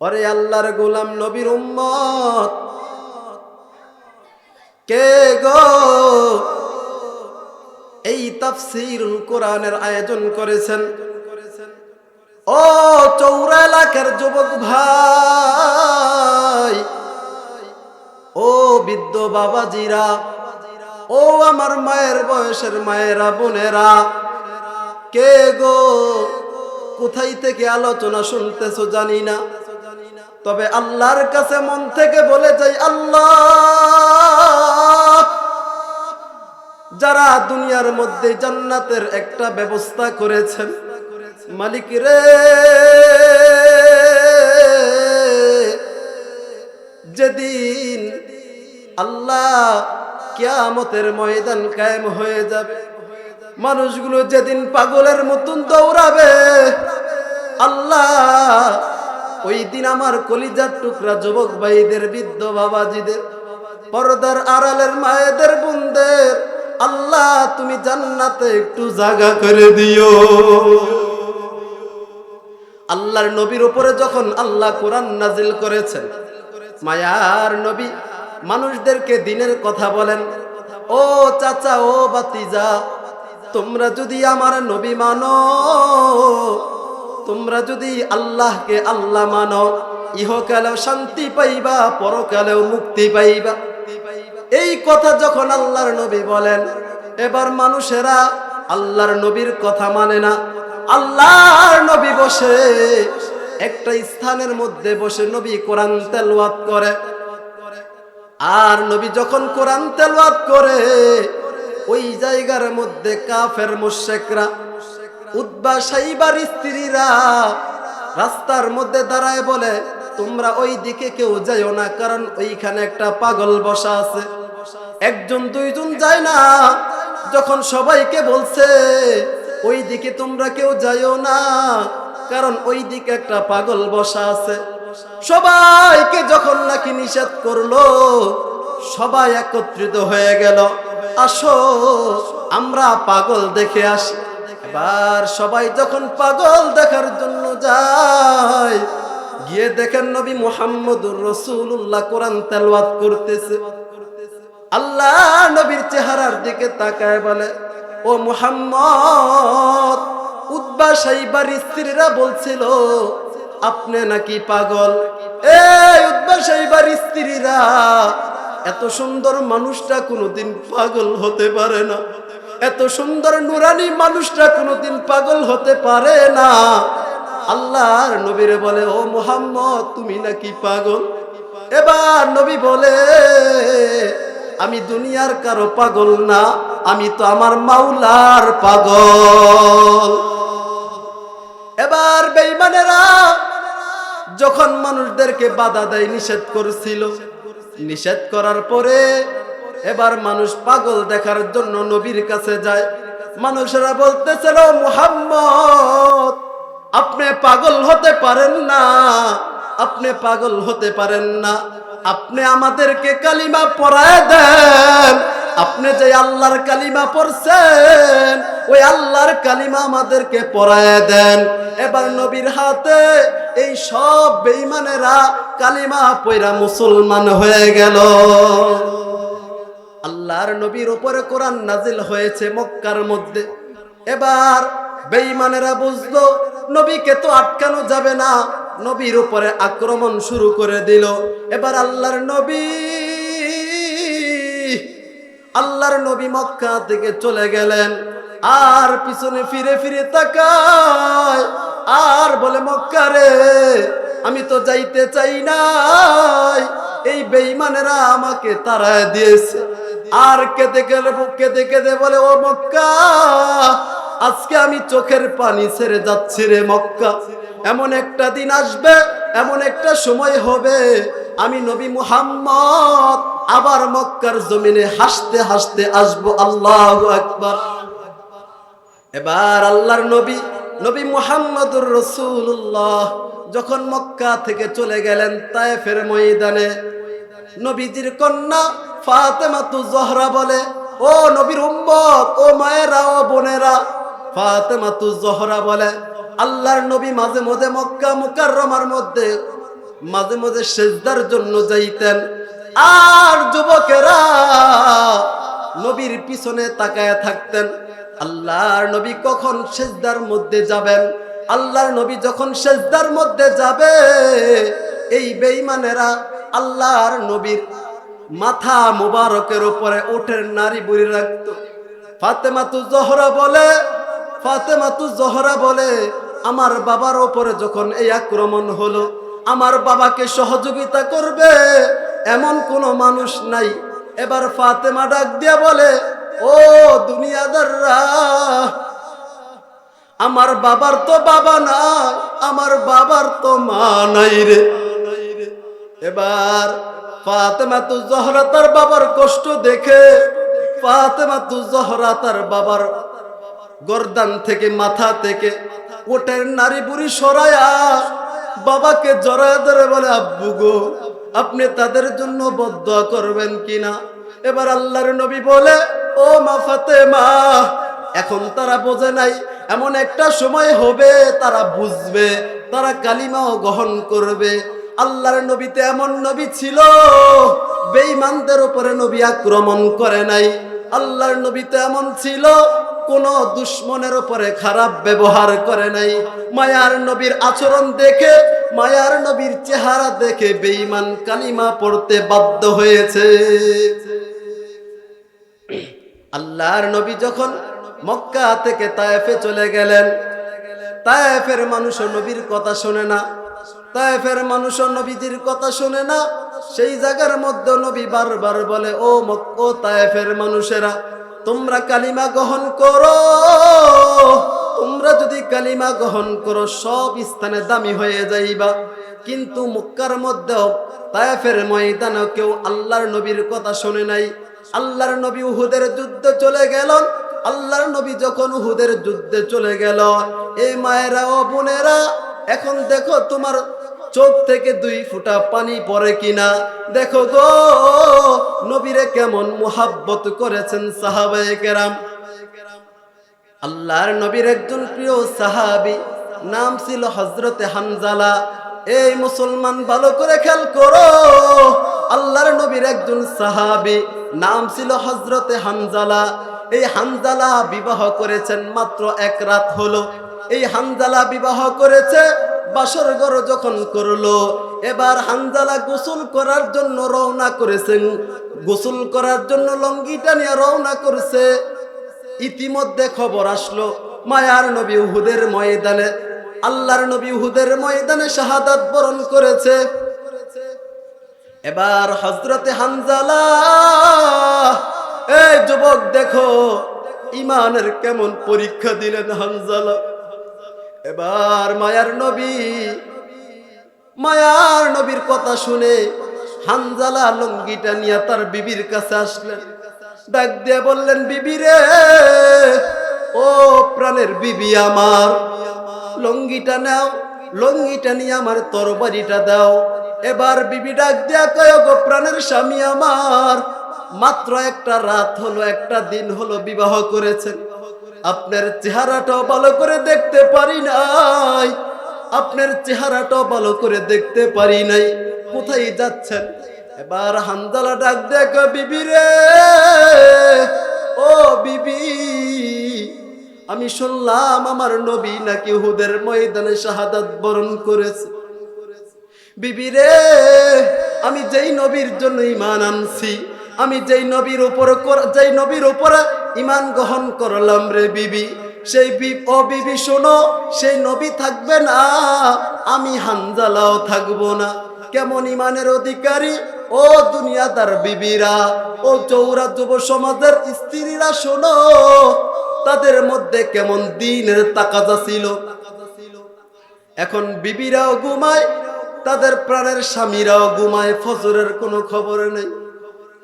ওরে আল্লাহর গোলাম নবীর উম্মত। কে গো? এই তাফসিরুল কোরআনের আয়োজন করেছেন। ও চৌরা এলাকার যুবক ভাই, ও বৃদ্ধ বাবাজিরা, ও আমার মায়ের বয়সের মায়েরা, বোনেরা, কে গো? কোথায় থেকে আলোচনা শুনতেছো জানি না। তবে আল্লাহর কাছে মন থেকে বলে যাই আল্লাহ। যারা দুনিয়ার মধ্যে জান্নাতের একটা ব্যবস্থা করেছেন, মালিক রে। যেদিন আল্লাহ কিয়ামতের ময়দান কায়েম হয়ে যাবে, মানুষগুলো যেদিন পাগলের মতন দৌড়াবে, আল্লাহ ওই দিন আমার কলিজার টুকরা যুবক ভাইদের, বৃদ্ধ বাবাজিদের, পর্দার আড়ালের মায়েদের, বোনদের, আল্লাহ তুমি জান্নাতে একটু জাগা করে দিও। আল্লাহর নবীর উপরে যখন আল্লাহ কোরআন নাজিল করেছেন, মায়ার নবী মানুষদেরকে দিনের কথা বলেন, ও চাচা, ও বাতিজা তোমরা যদি আমার নবী মানো তোমরা যদি আল্লাহকে আল্লাহ মানো, ইহকালেও শান্তি পাইবা, পরকালেও মুক্তি পাইবা। এই কথা যখন আল্লাহর নবী বলেন, এবার মানুষেরা আল্লাহর নবীর কথা মানে না। আল্লাহর নবী বসে একটা স্থানের মধ্যে বসে নবী কোরআন তেলওয়াত করে। আর নবী যখন কোরআন তেলওয়াত করে, ওই জায়গার মধ্যে কাফের মুশেকরা উদ্বা সাইবার স্ত্রীরা রাস্তার মধ্যে দাঁড়ায় বলে, তোমরা ওই দিকে কেউ যাইও না, কারণ ওইখানে একটা পাগল বসা আছে। একজন, দুইজন যায় না। যখন সবাইকে বলছে ওই দিকে তোমরা কেউ যাইও না, কারণ ওই দিকে একটা পাগল বসা আছে। সবাইকে যখন নাকি নিষেধ করল, সবাই একত্রিত হয়ে গেল। আসো, আমরা পাগল দেখে আসি। এবার সবাই যখন পাগল দেখার জন্য যায়, গিয়ে দেখেন নবী মুহাম্মদুর রসুল্লাহ কোরআন তেলওয়াত করতেছে। আল্লাহ নবীর চেহারার দিকে তাকায় বলে, ও মুহাম্মদ উদ্বা সাইবার স্ত্রীরা বলছিল, আপনি নাকি পাগল? এই উদ্বা সাইবার স্ত্রীরা, এত সুন্দর মানুষটা কোনোদিন পাগল হতে পারে না। এত সুন্দর নুরানি মানুষটা কোনোদিন পাগল হতে পারে না। আল্লাহর নবীরে বলে, ও মোহাম্মদ, তুমি নাকি পাগল? এবার নবী বলে, আমি দুনিয়ার কারও পাগল না, আমি তো আমার মাওলার পাগল। এবার বেইমানেরা যখন মানুষদেরকে বাধা দেয়, নিষেধ করছিল। নিষেধ করার পরে এবার মানুষ পাগল দেখার জন্য নবীর কাছে যায়। মানুষেরা বলতেছিল, মুহাম্মদ, আপনি পাগল হতে পারেন না, আপনি পাগল হতে পারেন না। আপনি আমাদেরকে কালিমা পড়ায় দেন। আপনি যে আল্লাহর কালিমা পড়ছেন, ওই আল্লাহর কালিমা আমাদেরকে পড়ায় দেন। এবার নবীর হাতে এই সব বেইমানেরা কালিমা পয়রা মুসলমান হয়ে গেল। আল্লাহর নবীর উপরে কোরআন নাজিল হয়েছে মক্কার মধ্যে। এবার বেঈমানেরা বুঝলো, নবীকে তো আটকানো যাবে না। নবীর উপরে আক্রমণ শুরু করে দিল। এবার আল্লাহর নবী আল্লাহর নবী মক্কা থেকে চলে গেলেন। আর পিছনে ফিরে ফিরে তাকায়, আর বলে, মক্কা রে, আমি তো যাইতে চাই নাই। এই বেঈমানেরা আমাকে তাড়ায় দিয়েছে। আর কেঁদে কেঁদে কেঁদে বলে, ও মক্কা, আজকে আমি চোখের পানি ছেড়ে যাচ্ছি রে মক্কা। এমন একটা দিন আসবে, এমন একটা সময় হবে। আমি নবী মুহাম্মদ, আবার মক্কার জমিনে হাসতে হাসতে আসব। আল্লাহ আকবার। এবার আল্লাহর নবী নবী মুহাম্মদুর রসুল্লাহ যখন মক্কা থেকে চলে গেলেন তায়েফের ময়দানে নবীজির কন্যা ফাতেমাতু জহরা বলে, ও নবীর উম্মত, ও মায়েরা, ও বোনেরা। ফাতেমাতু জহরা বলে, আল্লাহর নবী মাঝে মাঝে মক্কা মুকাররমার মধ্যে মাঝে মাঝে সেজদার জন্য যাইতেন। আর যুবকেরা নবীর পিছনে তাকায় থাকতেন। আল্লাহর নবী কখন সেজদার মধ্যে যাবেন? আল্লাহর নবী যখন সেজদার মধ্যে যাবে, এই বেঈমানেরা আল্লাহর নবীর মাথা মুবারকের উপরে ওঠের নারী বুড়ি রাখতো। ফাতেমাতু জহরা বলে, ফাতেমাতু জহরা বলে, আমার বাবার ওপরে যখন এই আক্রমণ হলো, আমার বাবাকে সহযোগিতা করবে এমন কোনো মানুষ নাই। এবার ফাতেমা ডাক দিয়া বলে, ও দুনিয়াদাররা, আমার বাবার তো বাবা নাই, আমার বাবার তো মা নাই রে। এবার ফাতেমা তু জহরা তার বাবার কষ্ট দেখে, ফাতেমা তু জহরা তার বাবার গর্দান থেকে মাথা থেকে ওটের নারী বুড়ি সরায়া বাবাকে জড়ায় ধরে বলে, আব্বু গো, আপনি তাদের জন্য বদ্ধ করবেন কিনা? এবার আল্লাহর নবী বলে, ও মা ফাতেমা, এখন তারা বোঝে নাই, এমন একটা সময় হবে তারা বুঝবে, তারা কালিমাও গ্রহণ করবে। আল্লাহর নবীতে এমন নবী ছিল, বেঈমানদের উপরে নবী আক্রমণ করে নাই। আল্লাহর নবীতে এমন ছিল, কোন দুশ্মনের উপরে খারাপ ব্যবহার করে নাই। মায়ার নবীর আচরণ দেখে, মায়ার নবীর চেহারা দেখে বেঈমান কালিমা পড়তে বাধ্য হয়েছে। আল্লাহর নবী যখন মক্কা থেকে তায়েফে চলে গেলেন, তায়েফের মানুষ নবীর কথা শোনে না। তায়েফের মানুষ নবীজির কথা শোনে না, সেই জায়গার মধ্যে নবী বারবার বলে, ও মক্ক তায়েফের মানুষেরা, তোমরা কালিমা গ্রহণ করো। তোমরা যদি কালিমা গ্রহণ করো, সব স্থানে দামি হয়ে যাইবা। কিন্তু মক্কার মধ্যেও তায়েফের ময়দানে কেউ আল্লাহর নবীর কথা শোনে নাই। আল্লাহর নবী উহুদের যুদ্ধে চলে গেলেন। আল্লাহর নবী যখন উহুদের যুদ্ধে চলে গেল এই মায়েরা, ও বোনেরা এখন দেখো তোমার চোখ থেকে দুই ফুটা পানি পড়ে কিনা। দেখো গো, নবীরে কেমন মোহাব্বত করেছেন সাহাবায়ে কেরাম। আল্লাহর নবীর একজন প্রিয় সাহাবি, নাম ছিল হজরতে হানজালা এই মুসলমান ভালো করে খেয়াল করো, আল্লাহর নবীর একজন সাহাবি, নাম ছিল হজরতে হানজালা এই হানজালা বিবাহ করেছেন মাত্র এক রাত হলো। এই হানজালা বিবাহ করেছে, বাসর ঘর যখন করল, এবার হানজালা গোসল করার জন্য রওনা করেছেন। গোসল করার জন্য লঙ্গিটা নিয়ে রওনা করেছে। ইতিমধ্যে খবর আসলো, মায়ার নবী উহুদের ময়দানে। আল্লাহর নবী উহুদের ময়দানে শাহাদাত বরণ করেছে। এবার হজরতে হানজালা এই যুবক, দেখো, ইমানের কেমন পরীক্ষা দিলেন হানজালা। এবার মায়ার নবী, মায়ার নবীর কথা শুনে হানজালা লঙ্গিটা নিয়ে তার বিবির কাছে আসলেন। ডাক দিয়ে বললেন, বিবি রে, ও প্রাণের বিবি আমার, লঙ্গিটা নাও, লঙ্গিটা নিয়ে আমার তরবারিটা দাও। এবার বিবি ডাক দিয়া কয় গো প্রাণের স্বামী আমার মাত্র একটা রাত হলো, একটা দিন হলো বিবাহ করেছেন। আপনার চেহারাটাও ভালো করে দেখতে পারি নাই। আপনার চেহারাটাও ভালো করে দেখতে পারি নাই। কোথায় যাচ্ছেন? এবার হানজালা ডাক দেখ, বিবি রে। ও বিবি, আমি শুনলাম আমার নবী নাকি হুদের ময়দানে শাহাদাত বরণ করেছে। বিবি রে, আমি যেই নবীর জন্য ইমান আনছি আমি যেই নবীর উপর যেই নবীর উপরে ইমান গ্রহণ করলাম রে বিবি, সেই ও বিবি, শোনো, সেই নবী থাকবে না, আমি হানজালাও থাকব না। কেমন ইমানের অধিকারী? ও দুনিয়াদার বিবিরা, ও চৌরা যুব সমাজের স্ত্রীরা, শোনো, তাদের মধ্যে কেমন দিনের তাকাজা ছিল। এখন বিবিরাও ঘুমায়, তাদের প্রাণের স্বামীরাও ঘুমায়, ফজরের কোনো খবর নেই।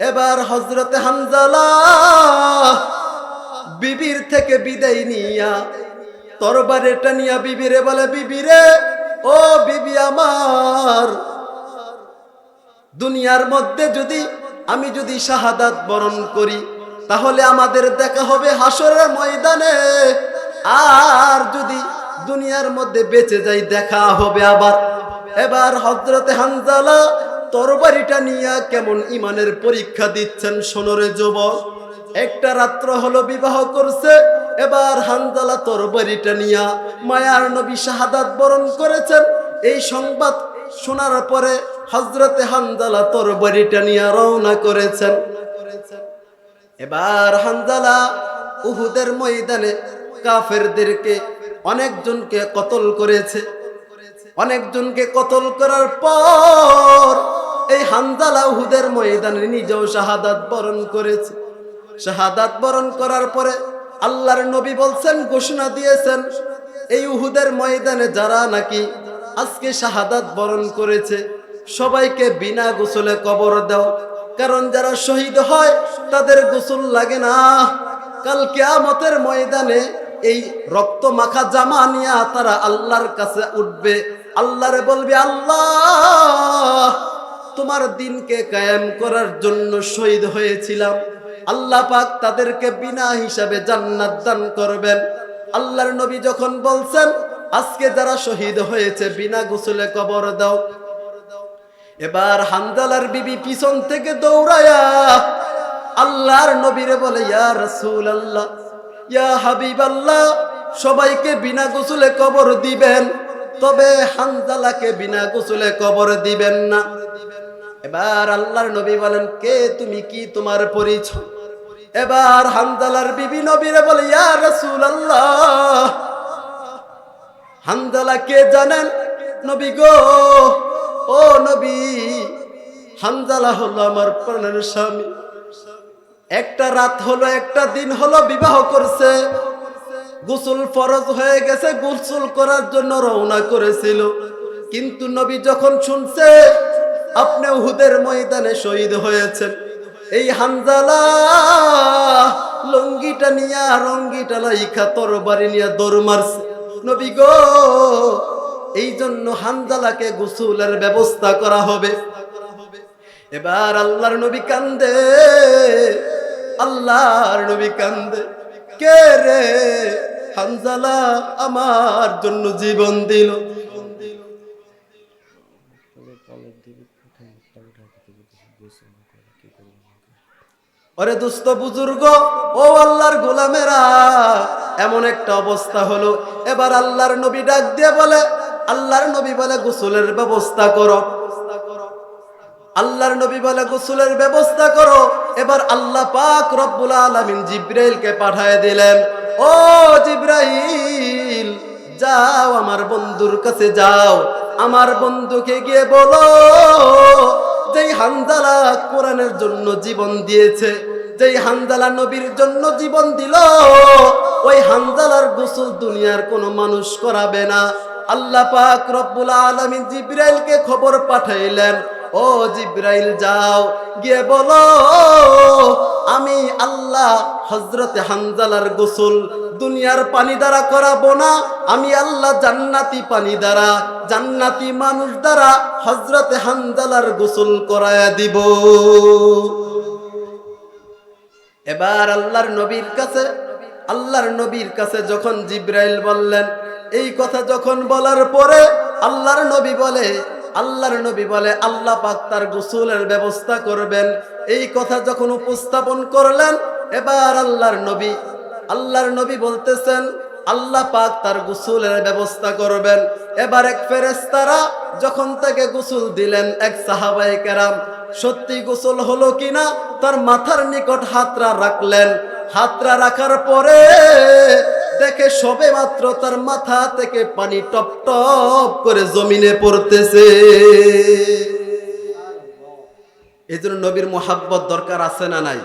এবার হজরতে হানজালা বিবির থেকে বিদায় নিয়া তরবারেটা নিয়া বিবিরে বলে, বিবিরে, ও বিবি আমার, দুনিয়ার মধ্যে যদি আমি যদি শাহাদাত বরণ করি, তাহলে আমাদের দেখা হবে হাসরের ময়দানে। আর যদি দুনিয়ার মধ্যে বেঁচে যাই, দেখা হবে আবার। এবার হজরতে হানজালা তরবারিটা নিয়ে কেমন ইমানের পরীক্ষা দিচ্ছেন? সোনরে যুবক, একটা রাত্র হলো বিবাহ করছে, এবার হানজালা তরবারিটা নিয়া মায়ার নবী শাহাদাত বরণ করেছেন। এই সংবাদ শোনার পরে হজরতে হানজালা তরবারিটা নিয়ে রওনা করেছেন। এবার হানজালা উহুদের ময়দানে কাফেরদেরকে অনেকজনকে কতল করেছে। অনেকজনকে কতল করার পর এই হানজালা উহুদের ময়দানে নিজেও শাহাদাত বরণ করেছে। শাহাদাত বরণ করার পরে আল্লাহর নবী বলছেন, ঘোষণা দিয়েছেন, এই উহুদের ময়দানে যারা নাকি আজকে শাহাদাত বরণ করেছে, সবাইকে বিনা গোসলে কবর দাও। কারণ যারা শহীদ হয়, তাদের গোসল লাগে না। কাল কেয়ামতের ময়দানে এই রক্ত মাখা জামা নিয়ে তারা আল্লাহর কাছে উঠবে। আল্লাহরে বলবে, আল্লাহ, তোমার দিনকে কায়েম করার জন্য শহীদ হয়েছিলাম। আল্লাহ পাক তাদেরকে বিনা হিসাবে জান্নাত দান করবেন। আল্লাহর নবী যখন বলছেন, আজকে যারা শহীদ হয়েছে, বিনা গোসলে কবর দাও। এবার হানজালার বিবি পিছন থেকে দৌড়ায়া আল্লাহর নবীরে বলে, ইয়া রাসূল আল্লাহ ইয়া হাবিব আল্লাহ সবাইকে বিনা গোসলে কবর দিবেন। তবে হানজালাকে বিনা গোসলে কবর দিবেন না। এবার আল্লাহর নবী বলেন, কে তুমি? কি তোমার পরিচয়? এবার হানজালার বিবি নবীরে বলে, ইয়া রাসূল আল্লাহ হানজালা কে জানেন? নবী গো, ও নবী, হানজালা হলো আমার প্রাণের স্বামী। একটা রাত হলো, একটা দিন হলো বিবাহ করছে। গোসল ফরজ হয়ে গেছে, গোসল করার জন্য রওনা করেছিল। কিন্তু নবী যখন শুনছে, আপনি উহুদের ময়দানে শহীদ হয়েছেন। এই হানজালা লঙ্গিটা নিয়া রঙ্গিটা লাইখা তরবারি নিয়া দৌড় মারছে। নবী গো, এই জন্য হানজালাকে গোসলের ব্যবস্থা করা হবে। এবার আল্লাহর নবী কান্দে, আল্লাহর নবী কান্দে। কে রে? হানজালা আমার জন্য জীবন দিল। ওরে দুস্থ বুজুর্গ, ও আল্লাহর গোলামেরা, এমন একটা অবস্থা হলো। এবার আল্লাহর নবী ডাক দিয়ে বলে, আল্লাহর নবী বলে গোসলের ব্যবস্থা করো। আল্লাহর নবী বলে গোসলের ব্যবস্থা করো। এবার আল্লাহ পাক রব্বুল আলামিন জিব্রাইলকে পাঠায় দিলেন। ও জিব্রাইল, যাও আমার বন্ধুর কাছে যাও। আমার বন্ধুকে গিয়ে বলো যেই হানজালা কোরআনের জন্য জীবন দিয়েছে, যেই হানজালা নবীর জন্য জীবন দিল, ওই হানজালার গোসল দুনিয়ার কোনো মানুষ করাবে না। আল্লাহ পাক রব্বুল আলামিন জিব্রাইলকে খবর পাঠাইলেন, ও জিব্রাইল যাও, গিয়ে বলো আমি আল্লাহ হজরতে হানজালার গোসল দুনিয়ার পানি দ্বারা করাবো না। আমি আল্লাহ জান্নাতি পানি দ্বারা, জান্নাতি মানুষ দ্বারা হজরতে হানজালার গোসল করায়া দিব। এবার আল্লাহর নবীর কাছে, আল্লাহর নবীর কাছে যখন জিব্রাইল বললেন, এই কথা যখন বলার পরে আল্লাহর নবী বলে আল্লাহর নবী বলে, আল্লাহ পাক তার গোসলের ব্যবস্থা করবেন। এই কথা যখন উপস্থাপন করলেন, এবার আল্লাহর নবী আল্লাহর নবী বলতেছেন, আল্লাহ পাক তার গোসলের ব্যবস্থা করবেন। এবার এক ফেরেস্তারা যখন তাকে গোসল দিলেন, এক সাহাবাই কেরাম, সত্যি গোসল হলো কিনা? তার মাথার নিকট হাতরা রাখলেন। হাতরা রাখার পরে দেখে সবে মাত্র তার মাথা থেকে পানি টপ টপ করে জমিনে পড়তেছে। এই জন্য নবীর মোহাব্বত দরকার আছে না নাই?